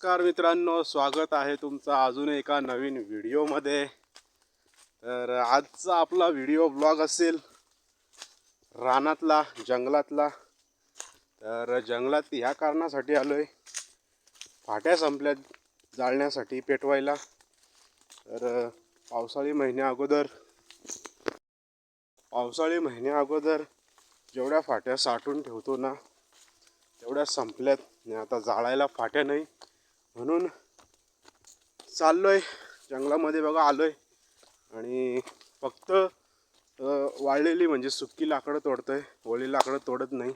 नमस्कार मित्रांनो स्वागत आहे तुमचं अजून एका नवीन व्हिडिओमध्ये. तर आजचा आपला व्हिडिओ ब्लॉग असेल रानातला जंगलातला. तर जंगलात ह्या कारणासाठी आलो आहे फाट्या संपल्यात जाळण्यासाठी पेटवायला. तर पावसाळी महिन्या अगोदर पावसाळी महिन्या अगोदर जेवढ्या फाट्या साठवून ठेवतो ना तेवढ्या संपल्यात. आणि आता जाळायला फाट्या नाही. म्हणून चाललोय. जंगलामध्ये बघा आलोय. आणि फक्त वाळलेली म्हणजे सुकी लाकडं तोडतोय. ओळी लाकडं तोडत नाही.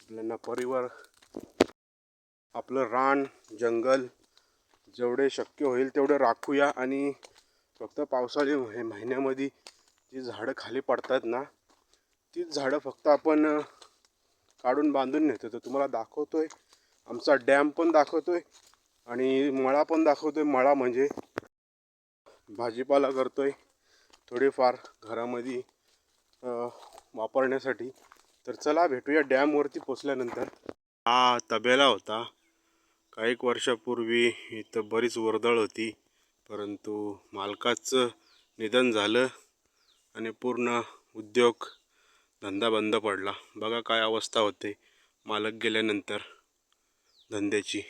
आपल्यांना परिवार आपलं रान जंगल जेवढे शक्य होईल तेवढं राखूया. आणि फक्त पावसाळी महिन्यामध्ये जी झाडं खाली पडतात ना तीच झाडं फक्त आपण काढून बांधून नेतो. तर तुम्हाला दाखवतोय. आमचा डॅम पण दाखवतोय. आणि मळा पण दाखवतोय. मळा म्हणजे भाजीपाला करतोय. थोडीफार घरामध्ये वापरण्यासाठी. तर चला भेटूया डॅमवरती पोचल्यानंतर. हा तबेला होता. काही एक वर्षापूर्वी इथं बरीच वर्दळ होती. परंतु मालकाचं निधन झालं आणि पूर्ण उद्योग धंदा बंद पडला. बघा काय अवस्था होते. मालक गेल्यानंतर धंद्याची.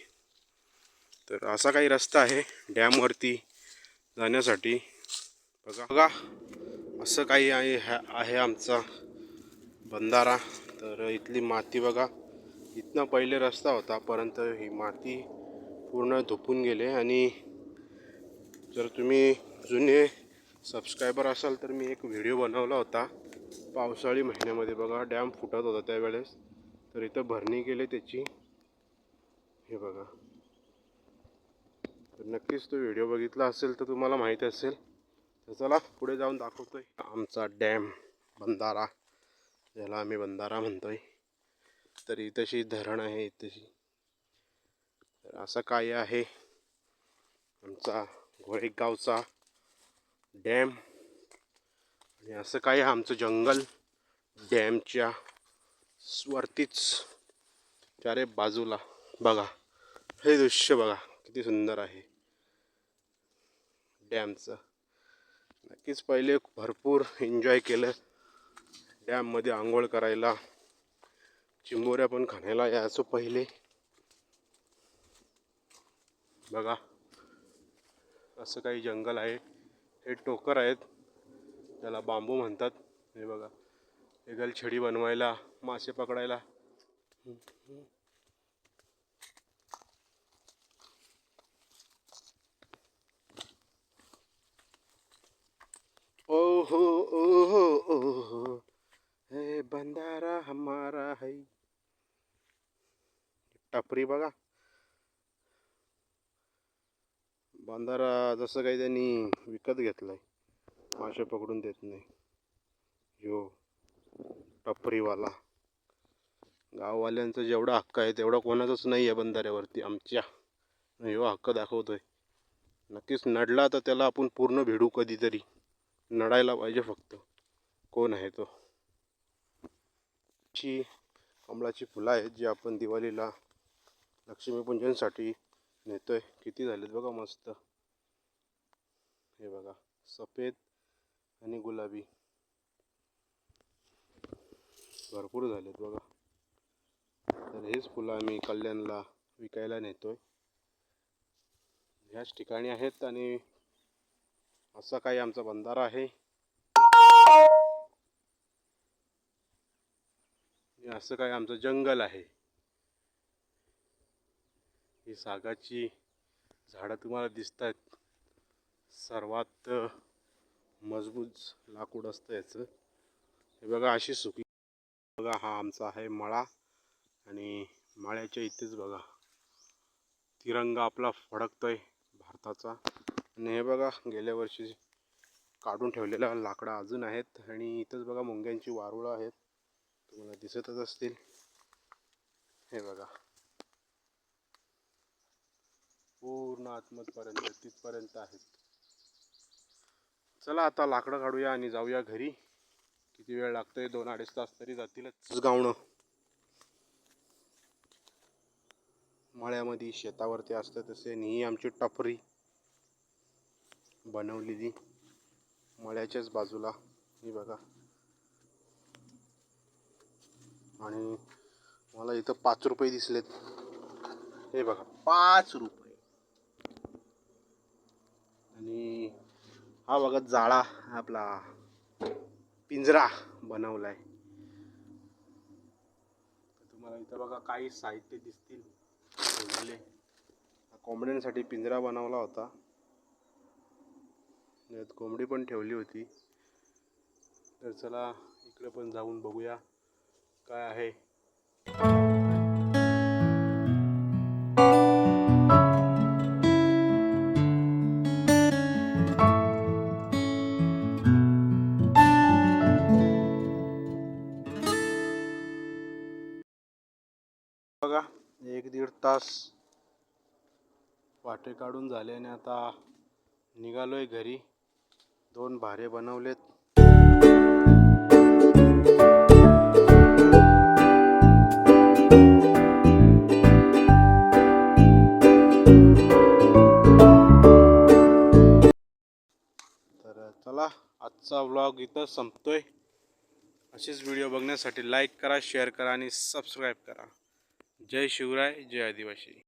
तर असा काही रस्ता आहे डॅमवरती जाण्यासाठी. बघा बघा असं काही आहे ह्या आहे आमचा बंधारा. तर इथली माती बघा इथनं पहिले रस्ता होता परंतु ही माती पूर्ण धुपून गेले आणि जर तुम्ही जुने सबस्क्रायबर असाल तर मी एक व्हिडिओ बनवला होता पावसाळी महिन्यामध्ये. बघा डॅम फुटत होता त्यावेळेस. तर इथं भरणी केली त्याची. हे बघा. तर नक्कीच तो व्हिडिओ बघितला असेल तर तुम्हाला माहीत असेल. तर चला पुढे जाऊन दाखवतोय. आमचा डॅम बंधारा ज्याला आम्ही बंधारा म्हणतोय. तर इथशी धरण आहे इथशी. तर असं काय आहे? आमचा घोडेगावचा डॅम. आणि असं काय आहे? आमचं जंगल डॅमच्या वरतीच. चारे बाजूला. बघा. हे दृश्य बघा. किती सुंदर आहे. डॅमचं. नक्कीच पहिले भरपूर एन्जॉय केलं. डॅममध्ये आंघोळ करायला. चिंबोऱ्या पण खाण्याला यायचो पहिले. बघा. असं काही जंगल आहे. हे टोकर आहेत. त्याला बांबू म्हणतात. हे बघा. हे गलछडी बनवायला मासे पकडायला ओ हो ओ हो ओ हो हे बंधारा हमारा है टपरी बघा. बांधारा जसं काही त्यांनी विकत घेतलाय. मासे पकडून देत नाही. यो टपरीवाला. गाववाल्यांचा जेवढा हक्क आहे तेवढा कोणाचाच नाही आहे बंधाऱ्यावरती. आमच्या. यो हक्क दाखवतोय. नक्कीच नडला तर त्याला आपण पूर्ण भिडू कधीतरी. नडायला पाहिजे फक्त. कोण आहे तो? ची कमळाची फुलं आहेत जी आपण दिवाळीला लक्ष्मीपूजनसाठी नेतोय. किती झालेत बघा मस्त. हे बघा सफेद आणि गुलाबी. भरपूर झालेत बघा. तर हेच फुलं आम्ही कल्याणला विकायला नेतोय. ह्याच ठिकाणी आहेत आणि असा काही आमचा बंधारा आहे. असं काही आमचं जंगल आहे. ही सागाची झाडं तुम्हाला दिसत आहेत सर्वात मजबूत लाकूड असतं याचं. हे बघा अशी सुकी बघा हा आमचा आहे मळा आणि मळ्याच्या इथेच बघा. तिरंगा आपला फडकतोय भारताचा. आणि हे बघा गेल्या वर्षी काढून ठेवलेल्या लाकडं अजून आहेत आणि इथंच बघा मुंग्यांची वारुळं आहेत. तुम्हाला दिसतच असतील. हे बघा. पूर्ण आतमतपर्यंत तिथपर्यंत आहेत. चला आता लाकडं काढूया आणि जाऊया घरी. किती वेळ लागतोय? दोन अडीच तास तरी जातीलच. गावणं. मळ्यामध्ये शेतावरती असतं तसे आणि ही आमची टपरी बनवलेली. मळ्याच्याच बाजूला. ही बघा. आणि मला इथं पाच रुपये दिसलेत. हे बघा. पाच रुपये आणि हा बघा जाळा आपला पिंजरा बनवलाय. तुम्हाला इथं बघा काही साहित्य दिसतील. ठेवलेले हा कोंबड्यांसाठी पिंजरा बनवला होता. यात कोंबडी पण ठेवली होती. तर चला इकडे पण जाऊन बघूया काय आहे. बघा एक दीड तास वाटे काढून झाले आणि आता निघालोय घरी. दोन भारे बनवलेत. तर चला आजचा व्लॉग इथं संपतोय. असेच व्हिडिओ बघण्यासाठी लाईक करा शेअर करा आणि सबस्क्राईब करा. जय शिवराय जय आदिवासी.